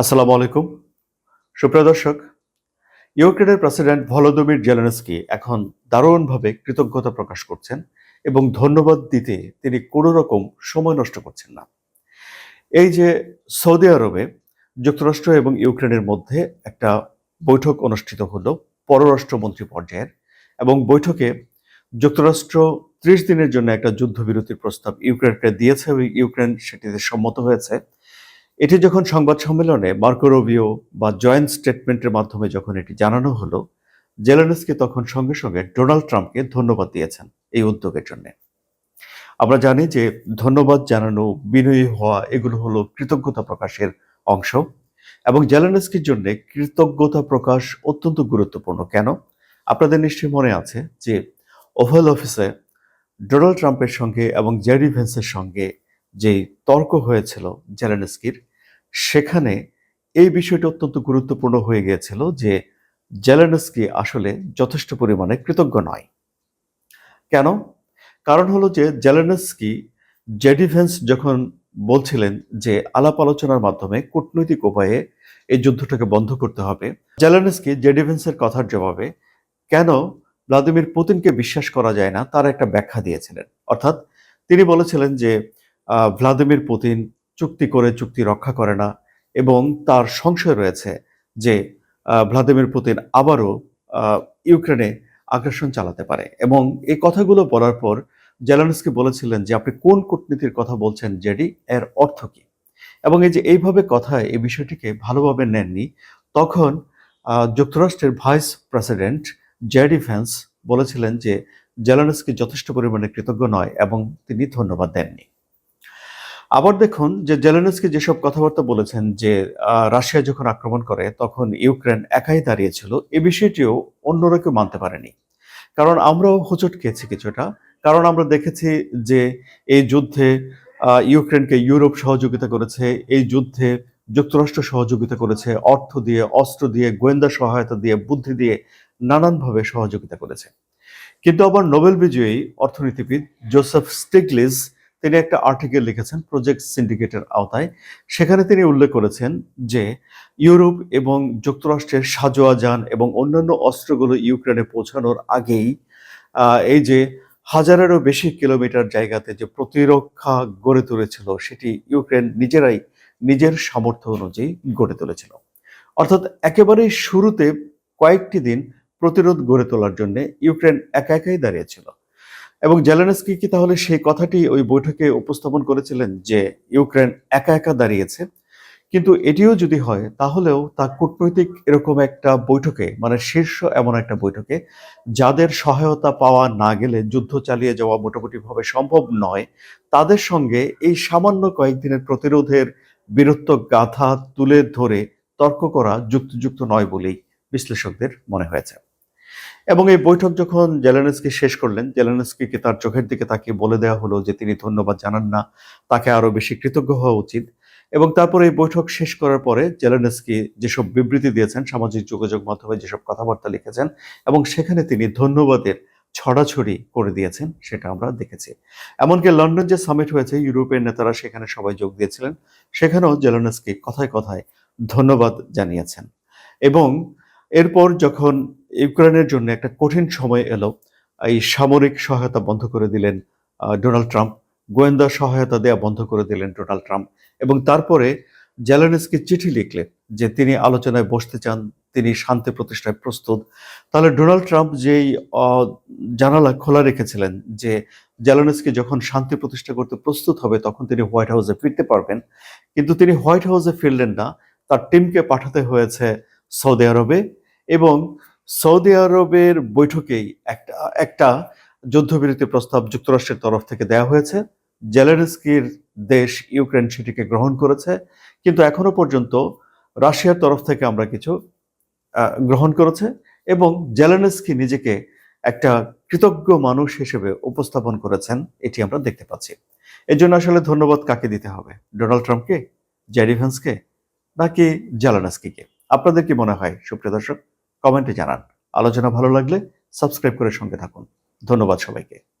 আসসালামু আলাইকুম। সুপ্রিয় দর্শক, ইউক্রেনের প্রেসিডেন্ট ভলোদমির জেলেনস্কি এখন দারুণভাবে কৃতজ্ঞতা প্রকাশ করছেন এবং ধন্যবাদ দিতে তিনি কোনো রকম সময় নষ্ট করছেন না। এই যে সৌদি আরবে যুক্তরাষ্ট্র এবং ইউক্রেনের মধ্যে একটা বৈঠক অনুষ্ঠিত হলো পররাষ্ট্রমন্ত্রী পর্যায়ের এবং বৈঠকে যুক্তরাষ্ট্র ত্রিশ দিনের জন্য একটা যুদ্ধবিরতির প্রস্তাব ইউক্রেনকে দিয়েছে এবং ইউক্রেন সেটিতে সম্মত হয়েছে। এটি যখন সংবাদ সম্মেলনে মার্কো রবিও বা জয়েন্ট স্টেটমেন্টের মাধ্যমে যখন এটি জানানো হলো, জেলেনস্কি তখন সঙ্গে সঙ্গে ডোনাল্ড ট্রাম্পকে ধন্যবাদ দিয়েছেন এই উদ্যোগের জন্য। আমরা জানি যে ধন্যবাদ জানানো, বিনয়ী হওয়া এগুলো হলো কৃতজ্ঞতা প্রকাশের অংশ। এবং জেলেনস্কির জন্য কৃতজ্ঞতা প্রকাশ অত্যন্ত গুরুত্বপূর্ণ। কেন? আপনাদের নিশ্চয়ই মনে আছে যে ওভাল অফিসে ডোনাল্ড ট্রাম্পের সঙ্গে এবং জেরি ভেন্সের সঙ্গে যে তর্ক হয়েছিল জেলেনস্কির সেখানে এই বিষয়টি অত্যন্ত গুরুত্বপূর্ণ হয়ে গিয়েছিল যে জেলেনস্কি আসলে যথেষ্ট পরিমাণে কৃতজ্ঞ নয়। কেন? কারণ হলো যে জেলেনস্কি জেডিভেন্স যখন বলছিলেন যে আলাপ আলোচনার মাধ্যমে কূটনৈতিক উপায়ে এই যুদ্ধটাকে বন্ধ করতে হবে, জেলেনস্কি জেডিভেন্সের কথার জবাবে কেন ভ্লাদিমির পুতিনকে বিশ্বাস করা যায় না তার একটা ব্যাখ্যা দিয়েছিলেন। অর্থাৎ তিনি বলেছিলেন যে ভ্লাদিমির পুতিন চুক্তি করে চুক্তি রক্ষা করে না এবং তার সংশয় রয়েছে যে ভ্লাদিমির পুতিন আবারও ইউক্রেনে আগ্রাসন চালাতে পারে। এবং এই কথাগুলো বলার পর জেলানস্কি বলেছিলেন যে, আপনি কোন কূটনীতির কথা বলছেন, জেডি? এর অর্থ কি? এবং এই যে, এইভাবে কথা এই বিষয়টিকে ভালোভাবে নেননি, তখন যুক্তরাষ্ট্রের ভাইস প্রেসিডেন্ট জেডি ভ্যান্স বলেছিলেন যে, জেলানস্কি যথেষ্ট পরিমাণে কৃতজ্ঞ নয় এবং তিনি ধন্যবাদ দেননি। আবার দেখুন যে জেলেনস্কি যেসব কথাবার্তা বলেছেন যে রাশিয়া যখন আক্রমণ করে, তখন ইউক্রেন একাই দাঁড়িয়েছিল, এ বিষয়টিও অন্যরা কেউ মানতে পারেনি। কারণ আমরাও হোঁচট খেয়েছি কিছুটা। কারণ আমরা দেখেছি যে, এই যুদ্ধে ইউক্রেনকে ইউরোপ সহযোগিতা করেছে, এই যুদ্ধে যুক্তরাষ্ট্র সহযোগিতা করেছে, অর্থ দিয়ে, অস্ত্র দিয়ে, গোয়েন্দা সহায়তা দিয়ে, বুদ্ধি দিয়ে নানানভাবে সহযোগিতা করেছে। কিন্তু আবার নোবেল বিজয়ী অর্থনীতিবিদ জোসেফ স্টিগলিজ তিনি একটা আর্টিকেল লিখেছেন প্রজেক্ট সিন্ডিকেটের আওতায়। সেখানে তিনি উল্লেখ করেছেন যে, ইউরোপ এবং যুক্তরাষ্ট্রের সাজোয়া যান এবং অন্যান্য অস্ত্রগুলো ইউক্রেনে পৌঁছানোর আগেই এই যে হাজারেরও বেশি কিলোমিটার জায়গাতে যে প্রতিরক্ষা গড়ে তুলেছিল, সেটি ইউক্রেন নিজেরাই নিজের সামর্থ্য অনুযায়ী গড়ে তুলেছিল। অর্থাৎ একেবারেই শুরুতে কয়েকটি দিন প্রতিরোধ গড়ে তোলার জন্য ইউক্রেন একা একাই দাঁড়িয়েছিল এবং জেলেনস্কি কি তাহলে সেই কথাটি ওই বৈঠকে উপস্থাপন করেছিলেন যে ইউক্রেন একা একা দাঁড়িয়েছে? কিন্তু এটিও যদি হয়, তাহলেও তা কূটনৈতিক এরকম একটা বৈঠকে মানে শীর্ষ এমন একটা বৈঠকে, যাদের সহায়তা পাওয়া না গেলে যুদ্ধ চালিয়ে যাওয়া মোটামুটিভাবে সম্ভব নয়, তাদের সঙ্গে এই সামান্য কয়েকদিনের প্রতিরোধের বীরত্ব গাথা তুলে ধরে তর্ক করা যুক্তিযুক্ত নয় বলেই বিশ্লেষকদের মনে হয়েছে। এবং এই বৈঠক যখন জেলেনস্কি শেষ করলেন জেলেনস্কিকে তার চোখের দিকে তাকিয়ে বলে দেওয়া হলো যে তিনি ধন্যবাদ জানান না, তাকে আরও বেশি কৃতজ্ঞ হওয়া উচিত। এবং তারপরে এই বৈঠক শেষ করার পরে জেলেনস্কি যেসব বিবৃতি দিয়েছেন, সামাজিক যোগাযোগ মাধ্যমে যেসব কথাবার্তা লিখেছেন এবং সেখানে তিনি ধন্যবাদের ছড়াছড়ি করে দিয়েছেন, সেটা আমরা দেখেছি। এমনকি লন্ডন যে সামিট হয়েছে, ইউরোপের নেতারা সেখানে সবাই যোগ দিয়েছিলেন, সেখানেও জেলেনস্কি কথায় কথায় ধন্যবাদ জানিয়েছেন। এবং এরপর যখন ইউক্রেনের জন্য একটা কঠিন সময় এলো। এই সামরিক সহায়তা বন্ধ করে দিলেন ডোনাল্ড ট্রাম্প। গোয়েন্দা সহায়তা দেওয়া বন্ধ করে দিলেন ডোনাল্ড ট্রাম্প। এবং তারপরে জেলেনস্কি চিঠি লিখলেন যে তিনি আলোচনায় বসতে চান, তিনি শান্তি প্রতিষ্ঠায় প্রস্তুত। তাহলে ডোনাল্ড ট্রাম্প যেই জানালা খোলা রেখেছিলেন যে জেলেনস্কি যখন শান্তি প্রতিষ্ঠা করতে প্রস্তুত হবে, তখন তিনি হোয়াইট হাউসে ফিরতে পারবেন। কিন্তু তিনি হোয়াইট হাউসে ফিরলেন না, তার টিমকে পাঠাতে হয়েছে সৌদি আরবে। এবং সৌদি আরবের বৈঠকেই একটা একটা যুদ্ধবিরতি প্রস্তাব যুক্তরাষ্ট্রের তরফ থেকে দেওয়া হয়েছে। জেলেনস্কির দেশ ইউক্রেন সেটিকে গ্রহণ করেছে। কিন্তু এখনও পর্যন্ত রাশিয়ার তরফ থেকে আমরা কিছু গ্রহণ করেছে এবং জেলেনস্কি নিজেকে একটা কৃতজ্ঞ মানুষ হিসেবে উপস্থাপন করেছেন, এটি আমরা দেখতে পাচ্ছি। এর জন্য আসলে ধন্যবাদ কাকে দিতে হবে? ডোনাল্ড ট্রাম্পকে জেডি ভ্যান্সকে নাকি জেলেনস্কিকে? আপনাদের কি মনে হয়, সুপ্রিয় দর্শক? কমেন্টে জানান। আলোচনা ভালো লাগলে সাবস্ক্রাইব করে সঙ্গে থাকুন। ধন্যবাদ সবাইকে।